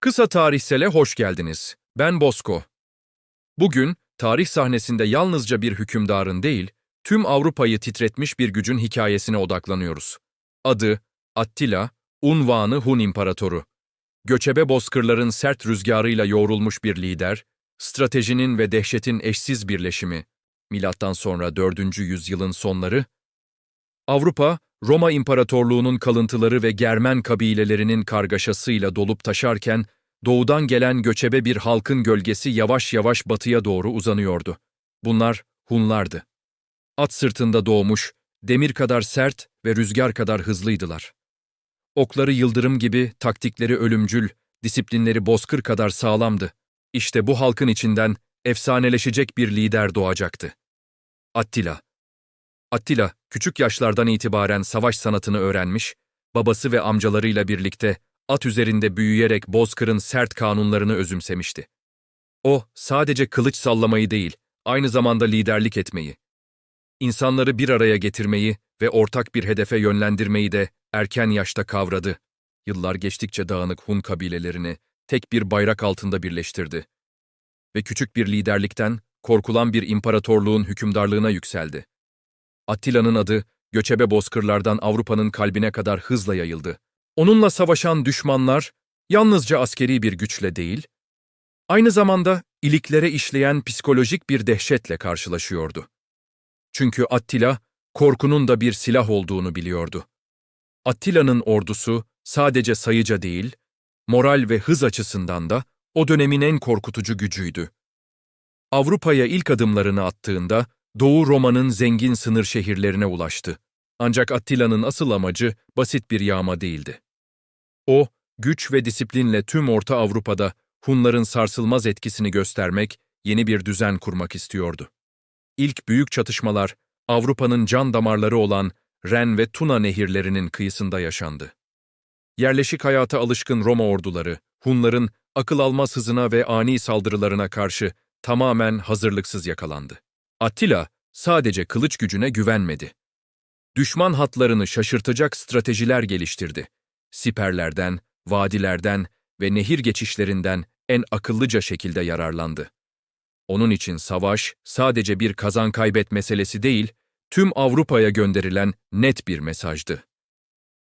Kısa Tarihsel'e hoş geldiniz. Ben Bosko. Bugün tarih sahnesinde yalnızca bir hükümdarın değil, tüm Avrupa'yı titretmiş bir gücün hikayesine odaklanıyoruz. Adı Attila, unvanı Hun İmparatoru. Göçebe bozkırların sert rüzgarıyla yoğrulmuş bir lider, stratejinin ve dehşetin eşsiz birleşimi. Milattan sonra 4. yüzyılın sonları, Avrupa, Roma İmparatorluğu'nun kalıntıları ve Germen kabilelerinin kargaşasıyla dolup taşarken, doğudan gelen göçebe bir halkın gölgesi yavaş yavaş batıya doğru uzanıyordu. Bunlar Hunlardı. At sırtında doğmuş, demir kadar sert ve rüzgar kadar hızlıydılar. Okları yıldırım gibi, taktikleri ölümcül, disiplinleri bozkır kadar sağlamdı. İşte bu halkın içinden efsaneleşecek bir lider doğacaktı. Attila. Attila, küçük yaşlardan itibaren savaş sanatını öğrenmiş, babası ve amcalarıyla birlikte at üzerinde büyüyerek Bozkır'ın sert kanunlarını özümsemişti. O, sadece kılıç sallamayı değil, aynı zamanda liderlik etmeyi, insanları bir araya getirmeyi ve ortak bir hedefe yönlendirmeyi de erken yaşta kavradı. Yıllar geçtikçe dağınık Hun kabilelerini tek bir bayrak altında birleştirdi. Ve küçük bir liderlikten korkulan bir imparatorluğun hükümdarlığına yükseldi. Attila'nın adı, göçebe bozkırlardan Avrupa'nın kalbine kadar hızla yayıldı. Onunla savaşan düşmanlar, yalnızca askeri bir güçle değil, aynı zamanda iliklere işleyen psikolojik bir dehşetle karşılaşıyordu. Çünkü Attila, korkunun da bir silah olduğunu biliyordu. Attila'nın ordusu sadece sayıca değil, moral ve hız açısından da o dönemin en korkutucu gücüydü. Avrupa'ya ilk adımlarını attığında, Doğu Roma'nın zengin sınır şehirlerine ulaştı. Ancak Attila'nın asıl amacı basit bir yağma değildi. O, güç ve disiplinle tüm Orta Avrupa'da Hunların sarsılmaz etkisini göstermek, yeni bir düzen kurmak istiyordu. İlk büyük çatışmalar, Avrupa'nın can damarları olan Ren ve Tuna nehirlerinin kıyısında yaşandı. Yerleşik hayata alışkın Roma orduları, Hunların akıl almaz hızına ve ani saldırılarına karşı tamamen hazırlıksız yakalandı. Attila sadece kılıç gücüne güvenmedi. Düşman hatlarını şaşırtacak stratejiler geliştirdi. Siperlerden, vadilerden ve nehir geçişlerinden en akıllıca şekilde yararlandı. Onun için savaş sadece bir kazan kaybet meselesi değil, tüm Avrupa'ya gönderilen net bir mesajdı.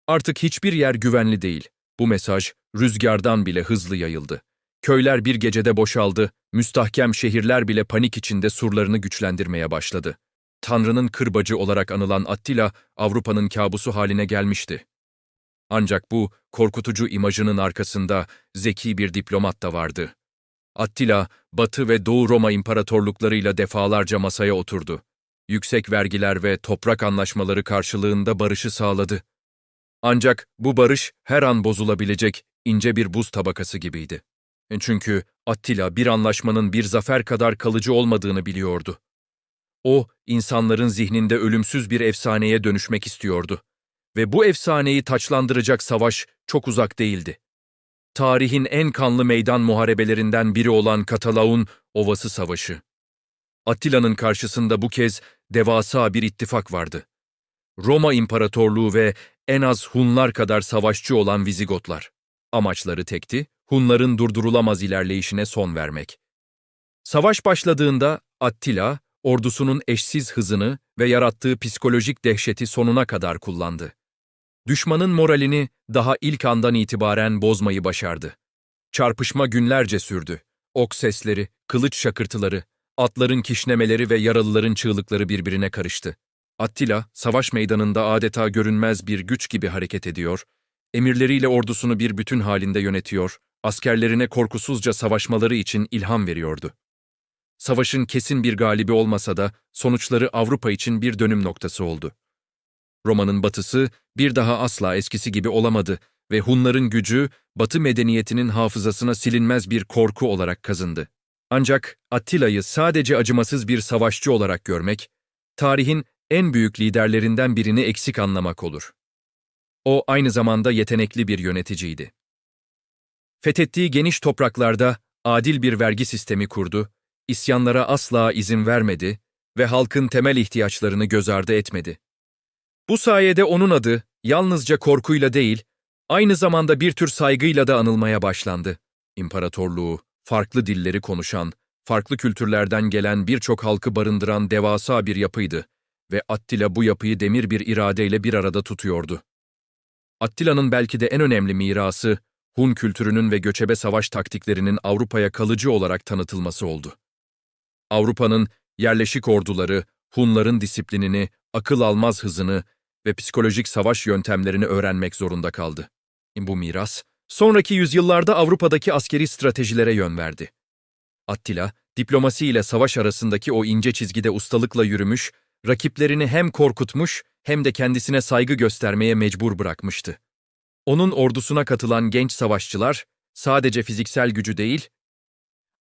Artık hiçbir yer güvenli değil. Bu mesaj rüzgardan bile hızlı yayıldı. Köyler bir gecede boşaldı, müstahkem şehirler bile panik içinde surlarını güçlendirmeye başladı. Tanrı'nın kırbacı olarak anılan Attila, Avrupa'nın kabusu haline gelmişti. Ancak bu korkutucu imajının arkasında zeki bir diplomat da vardı. Attila, Batı ve Doğu Roma imparatorluklarıyla defalarca masaya oturdu. Yüksek vergiler ve toprak anlaşmaları karşılığında barışı sağladı. Ancak bu barış her an bozulabilecek ince bir buz tabakası gibiydi. Çünkü Attila bir anlaşmanın bir zafer kadar kalıcı olmadığını biliyordu. O, insanların zihninde ölümsüz bir efsaneye dönüşmek istiyordu. Ve bu efsaneyi taçlandıracak savaş çok uzak değildi. Tarihin en kanlı meydan muharebelerinden biri olan Katalaun Ovası Savaşı. Attila'nın karşısında bu kez devasa bir ittifak vardı. Roma İmparatorluğu ve en az Hunlar kadar savaşçı olan Vizigotlar. Amaçları tekti, Hunların durdurulamaz ilerleyişine son vermek. Savaş başladığında Attila, ordusunun eşsiz hızını ve yarattığı psikolojik dehşeti sonuna kadar kullandı. Düşmanın moralini daha ilk andan itibaren bozmayı başardı. Çarpışma günlerce sürdü. Ok sesleri, kılıç şakırtıları, atların kişnemeleri ve yaralıların çığlıkları birbirine karıştı. Attila, savaş meydanında adeta görünmez bir güç gibi hareket ediyor, emirleriyle ordusunu bir bütün halinde yönetiyor, askerlerine korkusuzca savaşmaları için ilham veriyordu. Savaşın kesin bir galibi olmasa da sonuçları Avrupa için bir dönüm noktası oldu. Roma'nın batısı bir daha asla eskisi gibi olamadı ve Hunların gücü Batı medeniyetinin hafızasına silinmez bir korku olarak kazındı. Ancak Attila'yı sadece acımasız bir savaşçı olarak görmek, tarihin en büyük liderlerinden birini eksik anlamak olur. O aynı zamanda yetenekli bir yöneticiydi. Fethettiği geniş topraklarda adil bir vergi sistemi kurdu, isyanlara asla izin vermedi ve halkın temel ihtiyaçlarını göz ardı etmedi. Bu sayede onun adı yalnızca korkuyla değil, aynı zamanda bir tür saygıyla da anılmaya başlandı. imparatorluğu, farklı dilleri konuşan, farklı kültürlerden gelen birçok halkı barındıran devasa bir yapıydı ve Attila bu yapıyı demir bir iradeyle bir arada tutuyordu. Attila'nın belki de en önemli mirası, Hun kültürünün ve göçebe savaş taktiklerinin Avrupa'ya kalıcı olarak tanıtılması oldu. Avrupa'nın yerleşik orduları, Hunların disiplinini, akıl almaz hızını ve psikolojik savaş yöntemlerini öğrenmek zorunda kaldı. Bu miras, sonraki yüzyıllarda Avrupa'daki askeri stratejilere yön verdi. Attila, diplomasi ile savaş arasındaki o ince çizgide ustalıkla yürümüş, rakiplerini hem korkutmuş hem de kendisine saygı göstermeye mecbur bırakmıştı. Onun ordusuna katılan genç savaşçılar, sadece fiziksel gücü değil,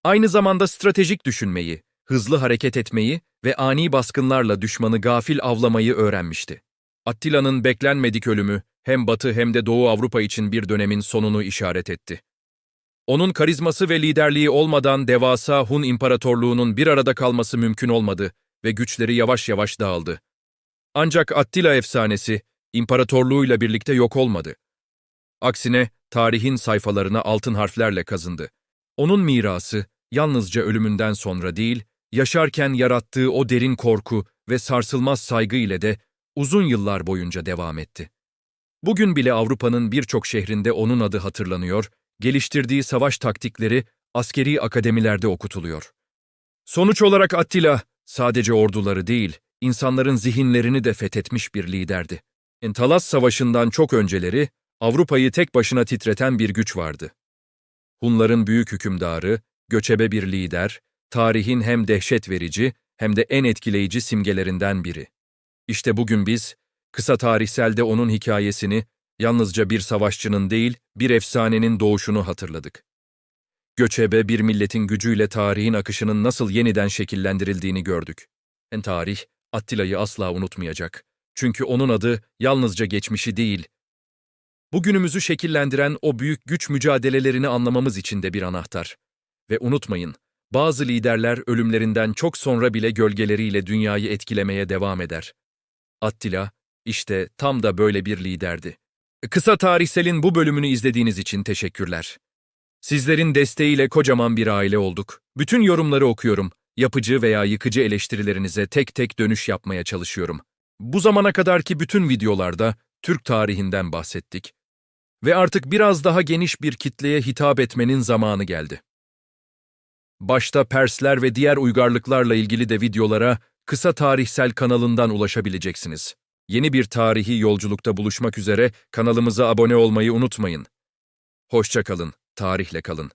aynı zamanda stratejik düşünmeyi, hızlı hareket etmeyi ve ani baskınlarla düşmanı gafil avlamayı öğrenmişti. Attila'nın beklenmedik ölümü hem Batı hem de Doğu Avrupa için bir dönemin sonunu işaret etti. Onun karizması ve liderliği olmadan devasa Hun İmparatorluğu'nun bir arada kalması mümkün olmadı ve güçleri yavaş yavaş dağıldı. Ancak Attila efsanesi imparatorluğuyla birlikte yok olmadı. Aksine tarihin sayfalarına altın harflerle kazındı. Onun mirası yalnızca ölümünden sonra değil, yaşarken yarattığı o derin korku ve sarsılmaz saygı ile de uzun yıllar boyunca devam etti. Bugün bile Avrupa'nın birçok şehrinde onun adı hatırlanıyor, geliştirdiği savaş taktikleri askeri akademilerde okutuluyor. Sonuç olarak Attila sadece orduları değil, insanların zihinlerini de fethetmiş bir liderdi. Talas Savaşı'ndan çok önceleri Avrupa'yı tek başına titreten bir güç vardı. Hunların büyük hükümdarı, göçebe bir lider, tarihin hem dehşet verici hem de en etkileyici simgelerinden biri. İşte bugün biz, kısa tarihselde onun hikayesini, yalnızca bir savaşçının değil, bir efsanenin doğuşunu hatırladık. Göçebe bir milletin gücüyle tarihin akışının nasıl yeniden şekillendirildiğini gördük. En tarih, Attila'yı asla unutmayacak. Çünkü onun adı yalnızca geçmişi değil, bugünümüzü şekillendiren o büyük güç mücadelelerini anlamamız için de bir anahtar. Ve unutmayın, bazı liderler ölümlerinden çok sonra bile gölgeleriyle dünyayı etkilemeye devam eder. Attila, işte tam da böyle bir liderdi. Kısa Tarihsel'in bu bölümünü izlediğiniz için teşekkürler. Sizlerin desteğiyle kocaman bir aile olduk. Bütün yorumları okuyorum. Yapıcı veya yıkıcı eleştirilerinize tek tek dönüş yapmaya çalışıyorum. Bu zamana kadarki bütün videolarda Türk tarihinden bahsettik. Ve artık biraz daha geniş bir kitleye hitap etmenin zamanı geldi. Başta Persler ve diğer uygarlıklarla ilgili de videolara Kısa Tarihsel kanalından ulaşabileceksiniz. Yeni bir tarihi yolculukta buluşmak üzere kanalımıza abone olmayı unutmayın. Hoşça kalın, tarihle kalın.